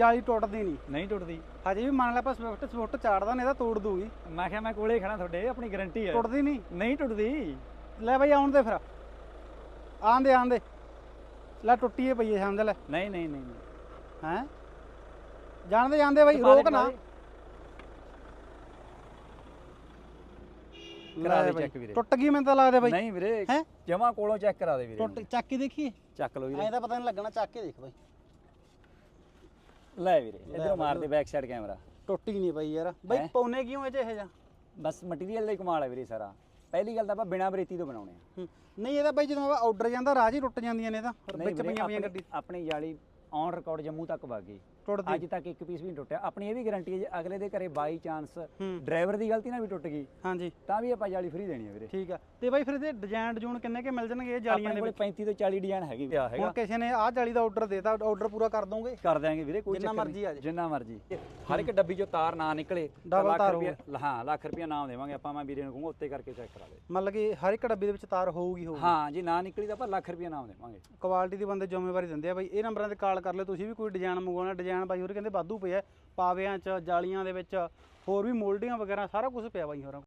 ਜਾਲੀ ਟੁੱਟਦੀ ਨਹੀਂ। ਨਹੀਂ ਟੁੱਟਦੀ। ਹਜੇ ਵੀ ਮੰਨ ਲੈ ਆਪਾਂ ਸਵਿਫਟ ਸਵਿਫਟ ਚਾੜਦਾ ਨੇ ਇਹਦਾ ਤੋੜ ਦੂਗੀ ਮੈਂ ਕਿਹਾ ਮੈਂ ਕੋਲੇ ਖੜਾ ਤੁਹਾਡੇ ਆਪਣੀ ਗਾਰੰਟੀ ਹੈ। ਟੁੱਟਦੀ ਨਹੀਂ? ਨਹੀਂ ਟੁੱਟਦੀ। ਲੈ ਬਾਈ ਆਉਣ ਦੇ ਫਿਰ। ਆਂਦੇ ਆਂਦੇ ਲੈ ਟੁੱਟੀਏ ਪਈਏ ਸਮਝ ਲੈ। ਨਹੀਂ ਨਹੀਂ ਨਹੀਂ। ਹੈ? ਜਾਣਦੇ ਜਾਂਦੇ ਬਾਈ ਰੋਕ ਨਾ। ਕਰਾ ਦੇ check ਵੀਰੇ। ਟੁੱਟ ਗਈ ਮੈਨੂੰ ਤਾਂ ਲੱਗਦਾ ਬਾਈ। ਨਹੀਂ ਵੀਰੇ ਹੈਂ? ਜਮਾ ਕੋਲੋਂ ਚੈੱਕ ਕਰਾ ਦੇ ਵੀਰੇ। ਟੁੱਟ ਚੱਕ ਕੇ ਦੇਖੀਏ ਚੱਕ ਲਓ ਵੀਰੇ। ਐਂ ਤਾਂ ਪਤਾ ਨਹੀਂ ਲੱਗਣਾ ਚੱਕ ਕੇ ਦੇਖ ਬਾਈ। ਲੈ ਵੀਰੇ ਇਧਰੋਂ ਮਾਰ ਦੇ ਬੈਕ ਸਾਈਡ ਕੈਮਰਾ ਟੁੱਟੀ ਨਹੀਂ ਬਾਈ ਯਾਰ। ਬਾਈ ਹੈਂ? ਪਾਉਨੇ ਕਿਉਂ ਇਹ ਚ ਇਹ ਜਾ ਬਸ ਮਟੀਰੀਅਲ ਦਾ ਹੀ ਕਮਾਲ ਹੈ ਵੀਰੇ ਸਾਰਾ। ਪਹਿਲੀ ਗੱਲ ਤਾਂ ਆਪਾਂ ਬਿਨਾ ਬਰੇਤੀ ਤੋਂ ਬਣਾਉਣੇ ਆ। ਨਹੀਂ ਇਹਦਾ ਬਾਈ ਜਦੋਂ ਆਰਡਰ ਜਾਂਦਾ ਰਾਜ ਹੀ ਟੁੱਟ ਜਾਂਦੀਆਂ ਨੇ ਨਹੀਂ ਵਿੱਚ ਪਈਆਂ ਪਈਆਂ ਗੱਡੀ। ਆਪਣੀ ਜਾਲੀ ਔਨ ਰਿਕਾਰਡ ਜੰਮੂ ਤੱਕ ਵਗ ਗਈ। ਟੁੱਟਦੀ। ਅੱਜ ਤੱਕ ਇੱਕ ਪੀਸ ਵੀ ਨਹੀਂ ਟੁੱਟਿਆ। ਆਪਣੀ ਇਹ ਵੀ ਗਾਰੰਟੀ ਹੈ ਜੇ ਅਗਲੇ ਦੇ ਘਰੇ ਬਾਈ ਚਾਂਸ ਡਰਾਈਵਰ ਦੀ ਗਲਤੀ ਨਾਲ ਵੀ ਟੁੱਟ ਗਈ ਹਾਂਜੀ। ਤਾਂ ਵੀ ਆਪਾਂ ਜਾਲੀ ਫ੍ਰੀ ਦੇਣੀ ਹੈ ਵੀਰੇ। ਠੀਕ ਆ। ਤੇ ਬਾਈ ਫਿਰ ਇਹਦੇ ਡਿਜ਼ਾਈਨ ਡਿਜ਼ੂਨ ਕਿੰਨੇ ਕੇ ਮਿਲ ਜਾਣਗੇ ਇਹ ਜਾਲੀਆਂ ਆਪਣੇ ਦੇ ਕੋਲ ਵਿੱਚ? 35 ਤੋਂ 40 ਡਿਜ਼ਾਈਨ ਹੈਗੀ ਪਿਆ ਹੁਣ ਕਿਸੇ ਨੇ ਆਹ ਜਾਲੀ ਦਾ ਆਰਡਰ ਦੇਤਾ ਆਰਡਰ ਪੂਰਾ ਕਰ ਦੋਗੇ? ਕਰ ਦਿਆਂਗੇ ਵੀਰੇ ਕੋਈ ਜਿੰਨਾ ਮਰਜ਼ੀ। ਆ। ਜਿੰਨਾ ਮਰਜ਼ੀ। ਹਰ ਇੱਕ ਡੱਬੀ ਚੋਂ ਤਾਰ ਨਾ ਨਿਕਲੇ ਲੱਖ ਰੁਪਇਆ ਹਾਂ ਲੱਖ ਰੁਪਇਆ ਨਾਮ ਦੇਵਾਂਗੇ ਆਪਾਂ ਮੈਂ ਵੀਰੇ ਨੂੰ ਕਹੂੰਗਾ ਉੱਤੇ ਕਰਕੇ ਚੈੱਕ ਕਰਾ ਦੇ ਮਤਲਬ ਕਿ ਹਰ ਇੱਕ ਡੱਬੇ ਦੇ ਵਿੱਚ ਤਾਰ ਹੋਊਗੀ ਹੋਊਗੀ। ਹਾਂ ਜੇ ਨਾ ਨਿਕਲੀ ਤਾਂ ਆਪਾਂ ਲੱਖ ਰੁਪਇਆ ਨਾਮ ਦੇਵਾਂਗੇ। ਕੁਆਲਿਟੀ ਦੀ ਬੰਦੇ ਜ਼ਿੰਮੇਵਾਰੀ ਦਿੰਦੇ ਆ ਬਾਈ। ਇਹ ਨੰਬਰਾਂ ਤੇ ਕਾਲ ਕਰ ਲਿਓ, ਤੁਸੀਂ ਵੀ ਕੋਈ ਡਿਜ਼ਾਈਨ ਮੰਗਵਾਉਣਾ ਡਿਜ਼ਾਈਨ ਬਾਈ ਹੋਰ ਕਹਿੰਦੇ ਵਾਧੂ ਪਿਆ ਪਾਵਿਆਂ 'ਚ, ਜਾਲੀਆਂ ਦੇ ਵਿੱਚ, ਹੋਰ ਵੀ ਮੋਲਡਿੰਗਾਂ ਵਗੈਰਾ, ਸਾਰਾ ਕੁਝ ਪਿਆ ਬਾਈ ਹੋਰਾਂ